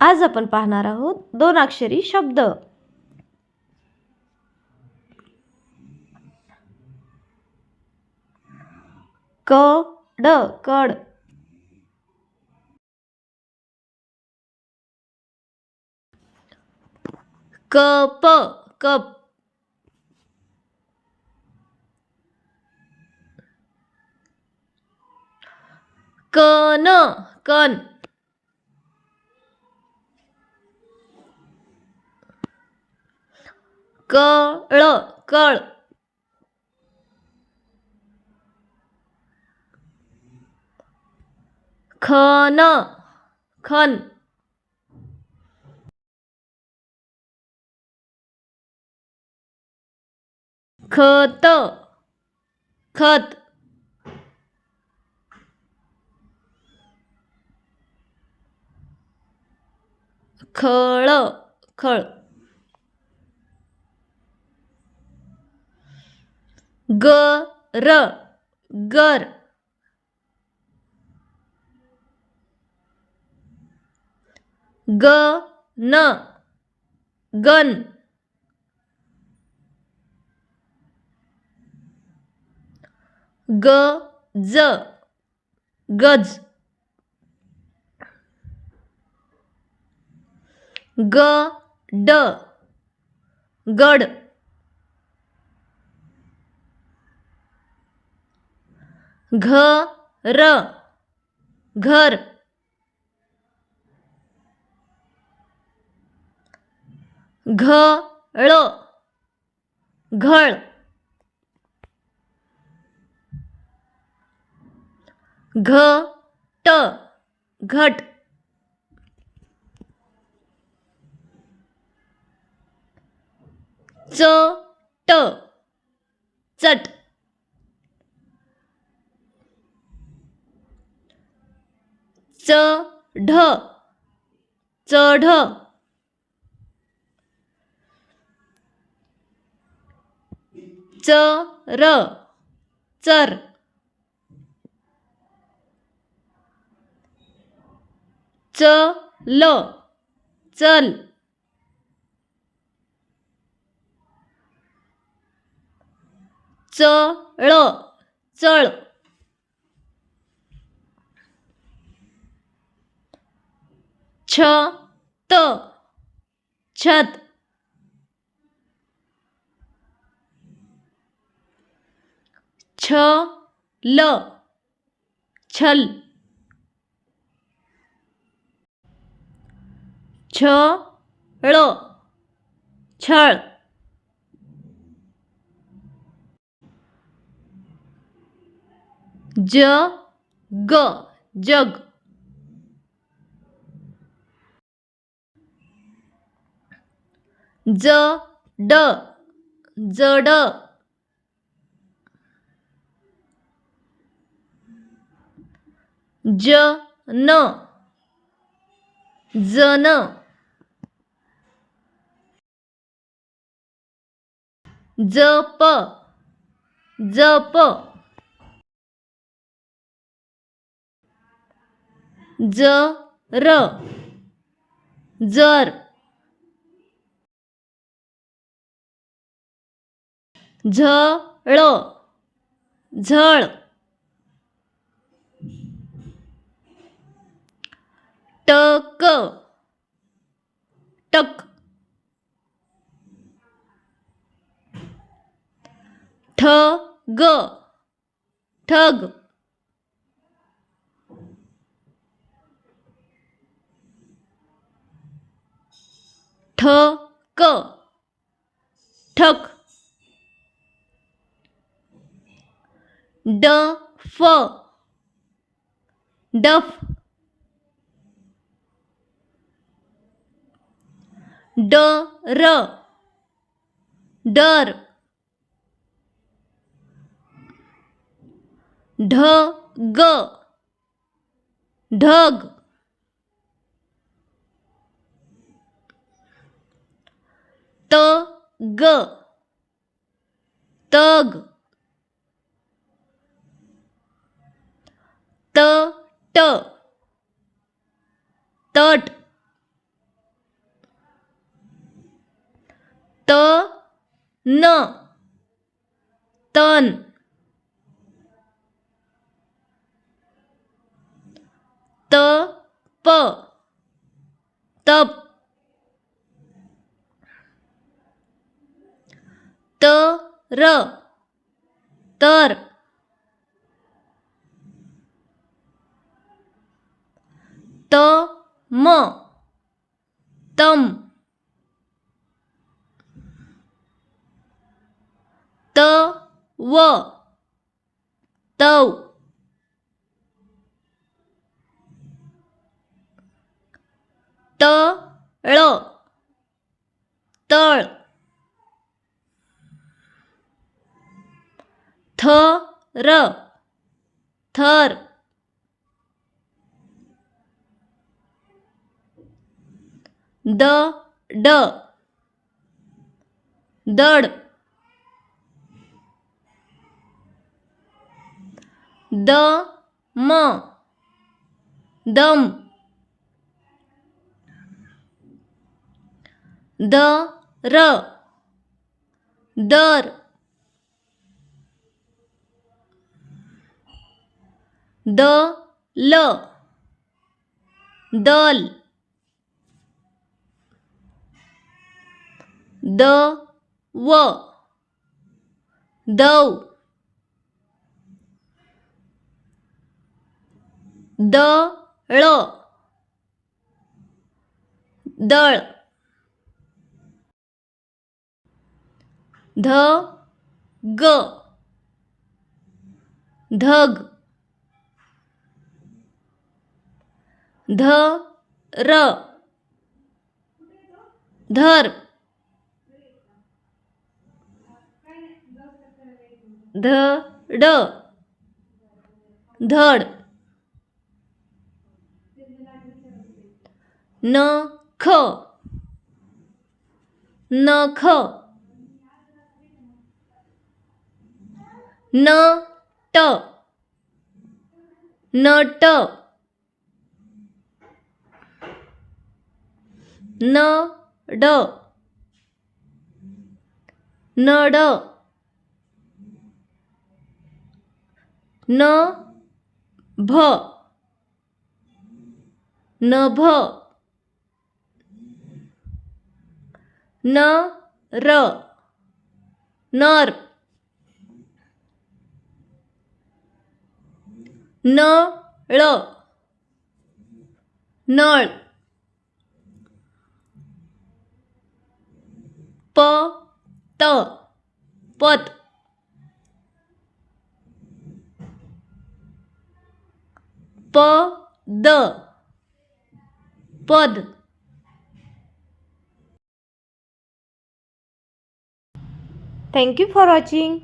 आज आपण पाहणार आहोत दोन अक्षरी शब्द. कड. कड कप. कप कन कन. 걸어 걸. 건어 건. 걷어 걷 걸어 걸 ग र गर गर. गन गन गज गज. गड. गड घर. घर. घळ. घळ. घट. च ट चट. चढ. चढ. चर. चर. चल. चल. चळ. चळ. छ त छत. छ ल छल. छ ळ छळ. ज छळ जग. जग जड. ज जन जन. जप जप. जर जर. झळ झळ टक टक ठग ठग ठक ठक डफ डफ डर डर ढग ढग तग तग 的的的的呢的的的不的的了的。त म तम त व तव त ळ तळ थ र थर द ड. दड. द म. दम. द र. दर. The law. दल. द व. दव. द ळ दळ. ध ग. धग ध र. धर. ध ड धड. न ख नख. न ट नट. न ड नड. न भ. नभ न र. नर. नळ नळ. प. त. पत. પદ પદ થેન્ક યુ ફોર વોચિંગ